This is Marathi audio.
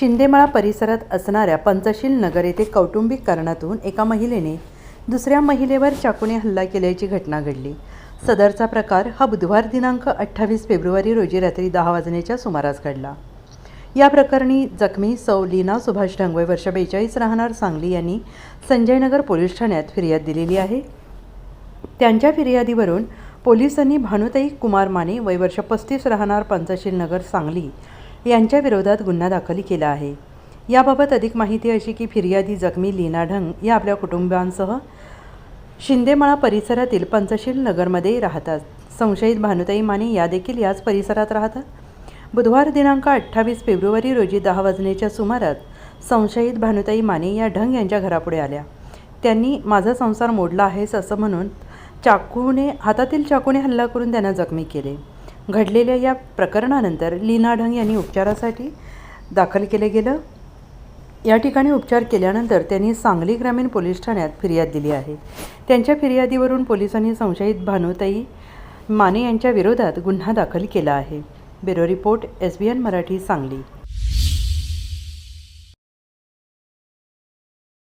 शिंदेमाळा परिसरात असणाऱ्या पंचशील नगर येथे कौटुंबिक कारणातून एका महिलेने दुसऱ्या महिलेवर चाकूने हल्ला केल्याची घटना घडली. सदरचा प्रकार हा बुधवार दिनांक अठ्ठावीस फेब्रुवारी रोजी रात्री दहा वाजण्याच्या सुमारास घडला. या प्रकरणी जखमी सौ लीना सुभाष ढंगवे वर्ष बेचाळीस राहणार सांगली यांनी संजयनगर पोलीस ठाण्यात फिर्याद दिलेली आहे. त्यांच्या फिर्यादीवरून पोलिसांनी भानुताई कुमार माने वय वर्ष पस्तीस राहणार पंचशील नगर सांगली यांच्याविरोधात गुन्हा दाखल केला आहे. याबाबत अधिक माहिती अशी की फिर्यादी जखमी लीना ढंग या आपल्या कुटुंबांसह शिंदेमळा परिसरातील पंचशील नगरमध्ये राहतात. संशयित भानुताई माने या देखील याच परिसरात राहतात. बुधवार दिनांक अठ्ठावीस फेब्रुवारी रोजी दहा वाजण्याच्या सुमारास संशयित भानुताई माने या ढंग यांच्या घरापुढे आल्या. त्यांनी माझा संसार मोडला आहेस असं म्हणून चाकूने हातातील चाकूने हल्ला करून त्यांना जखमी केले. घडलेल्या या प्रकरणानंतर लीना ढंग यांनी उपचारासाठी दाखल केलं गेलं. या ठिकाणी उपचार केल्यानंतर त्यांनी सांगली ग्रामीण पोलीस ठाण्यात फिर्याद दिली आहे. त्यांच्या फिर्यादीवरून पोलिसांनी संशयित भानुताई माने यांच्या विरोधात गुन्हा दाखल केला आहे. Bureau report S B N Marathi Sangli.